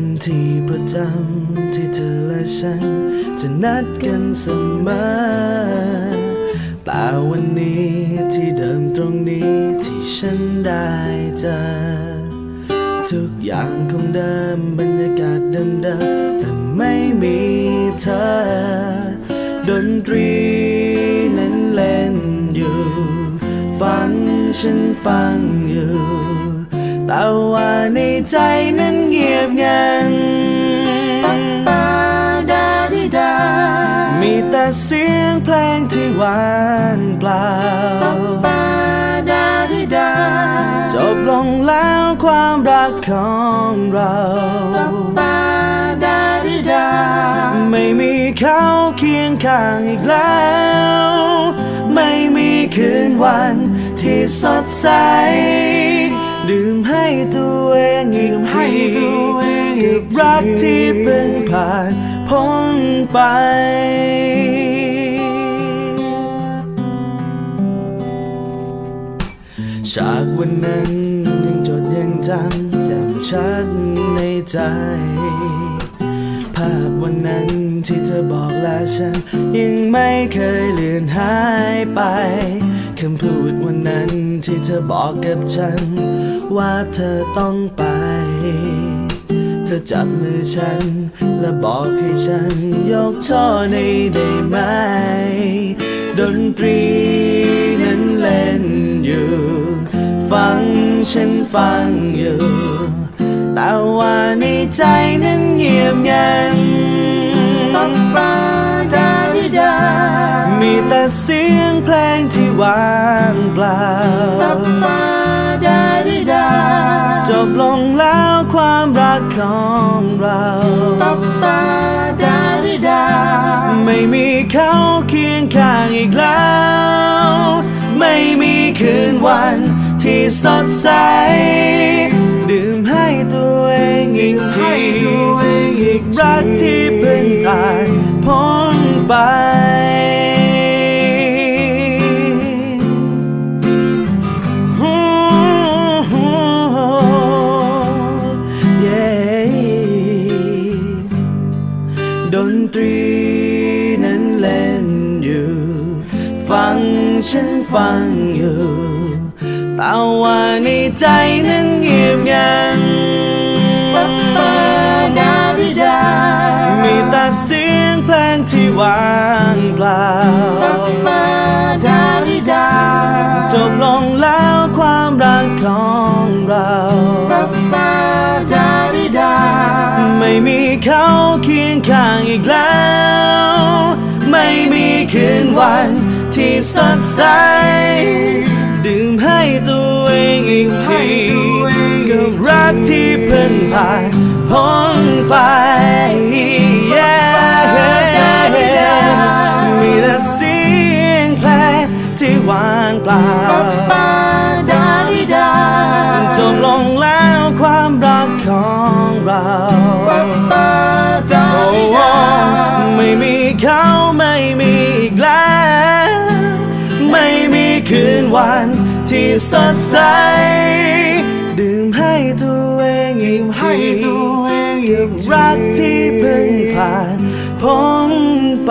เป็นที่ประจำที่เธอและฉัน จะนัดกันเสมอ แต่วันนี้ที่เดิมตรงนี้ที่ฉันได้เจอ ทุกอย่างคงเดิมบรรยากาศเดิมๆแต่ไม่มีเธอ ดนตรีนั้นเล่นอยู่ ฟังฉันฟังอยู่ แต่ว่าในใจนั้นเงียบงันปาดาดิดา มีแต่เสียงเพลงที่หวานเปล่าปาดาดิดา จบลงแล้วความรักของเราปาดาดิดา ไม่มีเขาเคียงข้างอีกแล้ว ไม่มีคืนวัน ที่สดใส ดื่มให้ตัวเองอีกทีกับรักที่เพิ่งผ่านพ้นไปฉากวันนั้นยังจดยังจำแจ่มชัดในใจ ภาพวันนั้นที่เธอบอกละฉัน ยังไม่เคยเลือนหายไป คำพูดวันนั้นที่เธอบอกกับฉัน ว่าเธอต้องไป เธอจับมือฉัน และบอกให้ฉัน ยกโทษให้ได้ไหม ดนตรีนั้นเล่นอยู่ ฟังฉันฟังอยู่ แต่ว่าในใจนั้นเงียบงัน เสียงเพลงที่ว่างเปล่าปาดาดิดาจบลงแล้วความรักของเราปาดาดิดาไม่มีเขาเคียงข้างอีกแล้ว ไม่มีคืนวันที่สดใส ดื่มให้ตัวเองอีกทีกับรักที่เพิ่งผ่านพ้นไป ตรีนั้นเล่นอยู่ ฟังฉันฟังอยู่แต่ว่าในใจนั้นเงียบงันปาดาดิดา มีแต่เสียงเพลงที่ว่างเปล่าปาดาดิดา จบลงแล้วความรักของเราปาดาดิดา ไม่มีเขาเคี ยงข้างอีกแล้ว ไม่มีคืนวันที่สดใส ดื่มให้ตัวเองอีกที กับรักที่เพิ่งผ่านพ้นไป วันที่สดใส ดื่มให้ตัวเองอีกทีกับรักที่เพิ่งผ่านพ้นไป